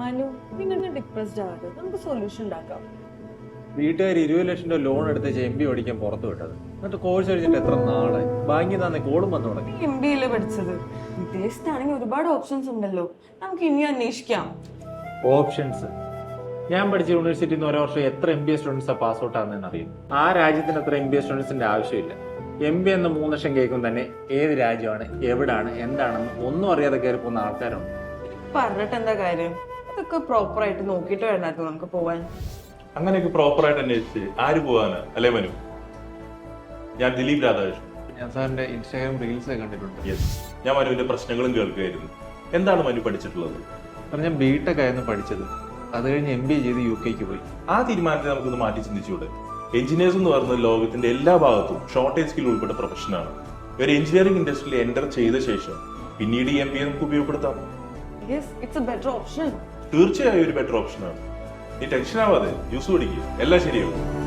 മനു നിങ്ങൾ ഡിപ്രസ്ഡ് ആവരുത് നമുക്ക് സൊല്യൂഷൻ ഉണ്ടാക്കാം. വീട്ടുകാർ ഇരുപത് ലക്ഷം രൂപ ലോൺ എടുത്ത് എം ബി ഓടിക്കാൻ പുറത്തു വിട്ടത്. എന്നിട്ട് കോഴ്സ് കഴിഞ്ഞിട്ട് എത്ര നാളെ ബാങ്കിൽ നിന്നാണ് കോളും വന്നു തുടങ്ങി. എം ബി എല്ലേ പഠിച്ചത്. വിദേശത്താണെങ്കിൽ ഒരുപാട് ഓപ്ഷൻസ് ഉണ്ടല്ലോ. നമുക്ക് ഇനി അന്വേഷിക്കാം. ഓപ്ഷൻസ് ഞാൻ പഠിച്ച യൂണിവേഴ്സിറ്റിയിൽ നിന്ന് ഓരോ വർഷം എത്ര M B A students pass out ആണെന്ന് അറിയും. ആ രാജ്യത്തിന് അത്ര എം ബി എ സ്റ്റുഡൻസിന്റെ ആവശ്യമില്ല. എം ബി എന്ന മൂന്ന് ലക്ഷം കേൾക്കും തന്നെ ഏത് രാജ്യമാണ് എവിടാണ് എന്താണെന്ന് ഒന്നും അറിയാതെ കയറി പോകുന്ന ആൾക്കാരുണ്ട്. പറഞ്ഞിട്ട് എന്താ കാര്യം? ഇതൊക്കെ പ്രോപ്പർ ആയിട്ട് നോക്കിയിട്ട് വേണമായിരുന്നു നമുക്ക് പോവാൻ. അങ്ങനെയൊക്കെ പ്രോപ്പർ ആയിട്ട് അന്വേഷിച്ച് ആര് പോവാനാ? അല്ലേ മനു? ഞാൻ ദിലീപ് രാധാകൃഷ്ണൻ. ഞാൻ സാറിന്റെ ഇൻസ്റ്റാഗ്രാം റീൽസ് കണ്ടിട്ടുണ്ട്. യെസ് ഞാൻ മനുവിന്റെ പ്രശ്നങ്ങളും കേൾക്കുകയായിരുന്നു. എന്താണ് മനു പഠിച്ചിട്ടുള്ളത്? സാർ ഞാൻ ബിടെക് ആയിരുന്നു പഠിച്ചത്. അത് കഴിഞ്ഞ് എം ബി എ ചെയ്ത് യു കെക്ക് പോയി. ആ തീരുമാനത്തെ നമുക്കൊന്ന് മാറ്റി ചിന്തിച്ചുകൂടെ? എഞ്ചിനീയേഴ്സ് എന്ന് പറയുന്നത് ലോകത്തിന്റെ എല്ലാ ഭാഗത്തും ഷോർട്ടേജ് സ്കിൽ ഉൾപ്പെട്ട പ്രൊഫഷനാണ് ഒരു എഞ്ചിനീയറിംഗ് ഇൻഡസ്ട്രിയിൽ എന്റർ ചെയ്ത ശേഷം പിന്നീട് ഈ എം ബി എ നമുക്ക് ഉപയോഗപ്പെടുത്താം. Yes it's a better option തീർച്ചയായും ഒരു ബെറ്റർ ഓപ്ഷനാണ് നീ ടെൻഷൻ ആവാതെ ജ്യൂസ് കുടിക്കുക എല്ലാം ശരിയാവും.